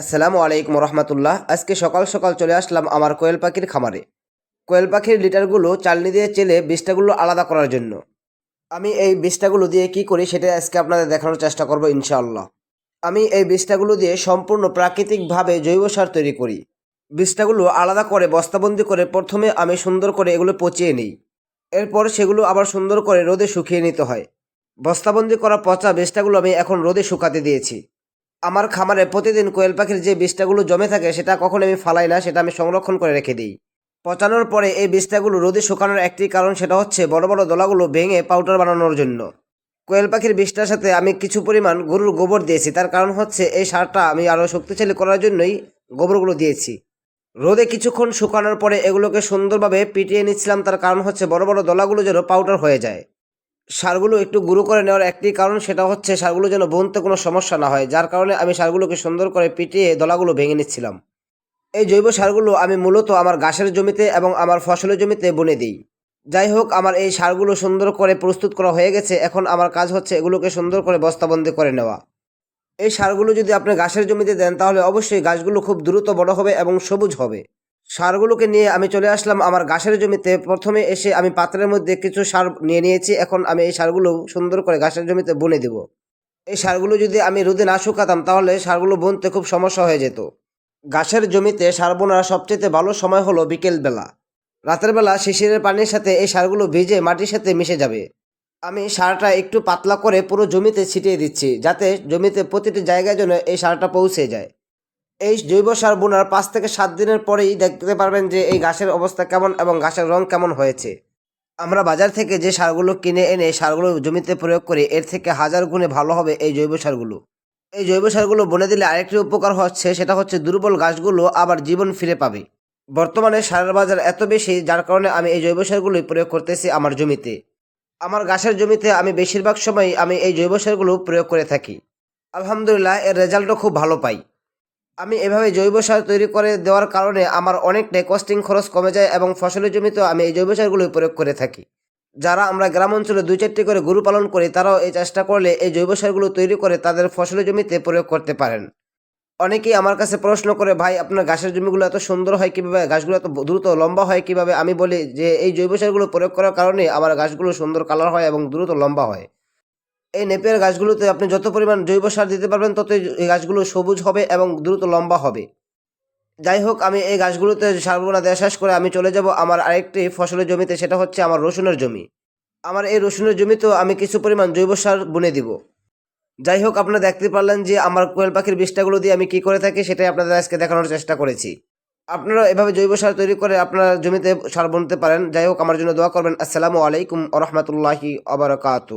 আসসালামু আলাইকুম রহমতুল্লাহ। আজকে সকাল সকাল চলে আসলাম আমার কোয়েল পাখির খামারে। কোয়েল পাখির লিটারগুলো চালনি দিয়ে চেলে বীজটাগুলো আলাদা করার জন্য। আমি এই বীজটাগুলো দিয়ে কি করি সেটা আজকে আপনাদের দেখানোর চেষ্টা করব ইনশাআল্লাহ। আমি এই বীজটাগুলো দিয়ে সম্পূর্ণ প্রাকৃতিকভাবে জৈব সার তৈরি করি। বীজটাগুলো আলাদা করে বস্তাবন্দি করে প্রথমে আমি সুন্দর করে এগুলো পচিয়ে নিই। এরপর সেগুলো আবার সুন্দর করে রোদে শুকিয়ে নিতে হয়। বস্তাবন্দি করা পচা বীজটাগুলো আমি এখন রোদে শুকাতে দিয়েছি। আমার খামারে প্রতিদিন কোয়েল পাখির যে বীজটাগুলো জমে থাকে, সেটা কখন আমি ফালাই না, সেটা আমি সংরক্ষণ করে রেখে দিই। পচানোর পরে এই বীজটাগুলো রোদে শুকানোর একটি কারণ, সেটা হচ্ছে বড় বড় দলাগুলো ভেঙে পাউডার বানানোর জন্য। কোয়েল পাখির বীজটার সাথে আমি কিছু পরিমাণ গরুর গোবর দিয়েছি, তার কারণ হচ্ছে এই সারটা আমি আরও শক্তিশালী করার জন্যই গোবরগুলো দিয়েছি। রোদে কিছুক্ষণ শুকানোর পরে এগুলোকে সুন্দরভাবে পিটিয়ে নিচ্ছিলাম, তার কারণ হচ্ছে বড় বড় দলাগুলো যেন পাউডার হয়ে যায়। সারগুলো একটু গুঁড়ো করে নেওয়ার একটি কারণ সেটা হচ্ছে সারগুলো যেন বুনতে কোনো সমস্যা না হয়, যার কারণে আমি সারগুলোকে সুন্দর করে পিটিয়ে দলাগুলো ভেঙে নিচ্ছিলাম। এই জৈব সারগুলো আমি মূলত আমার ঘাসের জমিতে এবং আমার ফসলের জমিতে বুনে দিই। যাই হোক, আমার এই সারগুলো সুন্দর করে প্রস্তুত করা হয়ে গেছে, এখন আমার কাজ হচ্ছে এগুলোকে সুন্দর করে বস্তাবন্দি করে নেওয়া। এই সারগুলো যদি আপনি ঘাসের জমিতে দেন, তাহলে অবশ্যই গাছগুলো খুব দ্রুত বড় হবে এবং সবুজ হবে। সারগুলোকে নিয়ে আমি চলে আসলাম আমার ঘাসের জমিতে। প্রথমে এসে আমি পাত্রের মধ্যে কিছু সার নিয়ে নিয়েছি। এখন আমি এই সারগুলো সুন্দর করে ঘাসের জমিতে বুনে দেব। এই সারগুলো যদি আমি রোদে না শুকাতাম, তাহলে সারগুলো বুনতে খুব সমস্যা হয়ে যেত। ঘাসের জমিতে সার বোনার সবচেয়ে ভালো সময় হলো বিকেলবেলা। রাতের বেলা শিশিরের পানির সাথে এই সারগুলো ভিজে মাটির সাথে মিশে যাবে। আমি সারটা একটু পাতলা করে পুরো জমিতে ছিটিয়ে দিচ্ছি, যাতে জমিতে প্রতিটি জায়গায় যেন এই সারটা পৌঁছে যায়। এই জৈব সার বোনার পাঁচ থেকে সাত দিনের পরেই দেখতে পারবেন যে এই ঘাসের অবস্থা কেমন এবং ঘাসের রং কেমন হয়েছে। আমরা বাজার থেকে যে সারগুলো কিনে এনে সারগুলো জমিতে প্রয়োগ করি, এর থেকে হাজার গুণে ভালো হবে এই জৈব সারগুলো। এই জৈব সারগুলো বনে দিলে আরেকটি উপকার হচ্ছে, সেটা হচ্ছে দুর্বল গাছগুলো আবার জীবন ফিরে পাবে। বর্তমানে সারের বাজার এত বেশি, যার কারণে আমি এই জৈব সারগুলোই প্রয়োগ করতেছি আমার জমিতে। আমার গাছের জমিতে আমি বেশিরভাগ সময় আমি এই জৈব সারগুলো প্রয়োগ করে থাকি। আলহামদুলিল্লাহ, এর রেজাল্টও খুব ভালো পাই। আমি এভাবে জৈব সার তৈরি করে দেওয়ার কারণে আমার অনেকটাই কস্টিং খরচ কমে যায় এবং ফসলের জমিতেও আমি এই জৈব সারগুলো প্রয়োগ করে থাকি। যারা আমরা গ্রাম অঞ্চলে দুই চারটি করে গরু পালন করি, তারাও এই চেষ্টা করলে এই জৈব সারগুলো তৈরি করে তাদের ফসলের জমিতে প্রয়োগ করতে পারেন। অনেকেই আমার কাছে প্রশ্ন করে, ভাই, আপনার ঘাসের জমিগুলো এত সুন্দর হয় কীভাবে? ঘাসগুলো এত দ্রুত লম্বা হয় কীভাবে? আমি বলি যে, এই জৈব সারগুলো প্রয়োগ করার কারণে আমার ঘাসগুলো সুন্দর কালার হয় এবং দ্রুত লম্বা হয়। এই নেপিয়ার গাছগুলোতে আপনি যত পরিমাণ জৈব সার দিতে পারবেন, ততই এই গাছগুলো সবুজ হবে এবং দ্রুত লম্বা হবে। যাই হোক, আমি এই গাছগুলোতে সারগুলো দেওয়া শেষ করে আমি চলে যাব আমার আরেকটি ফসলের জমিতে, সেটা হচ্ছে আমার রসুনের জমি। আমার এই রসুনের জমিতেও আমি কিছু পরিমাণ জৈব সার বুনে দিব। যাই হোক, আপনারা দেখতে পারলেন যে আমার কোয়েল পাখির বিষ্ঠাগুলো দিয়ে আমি কি করে থাকি, সেটাই আপনাদের আজকে দেখানোর চেষ্টা করেছি। আপনারা এভাবে জৈব সার তৈরি করে আপনার জমিতে সার বুনতে পারেন। যাই হোক, আমার জন্য দোয়া করবেন। আসসালামু আলাইকুম রহমতুল্লাহি আবরকাতু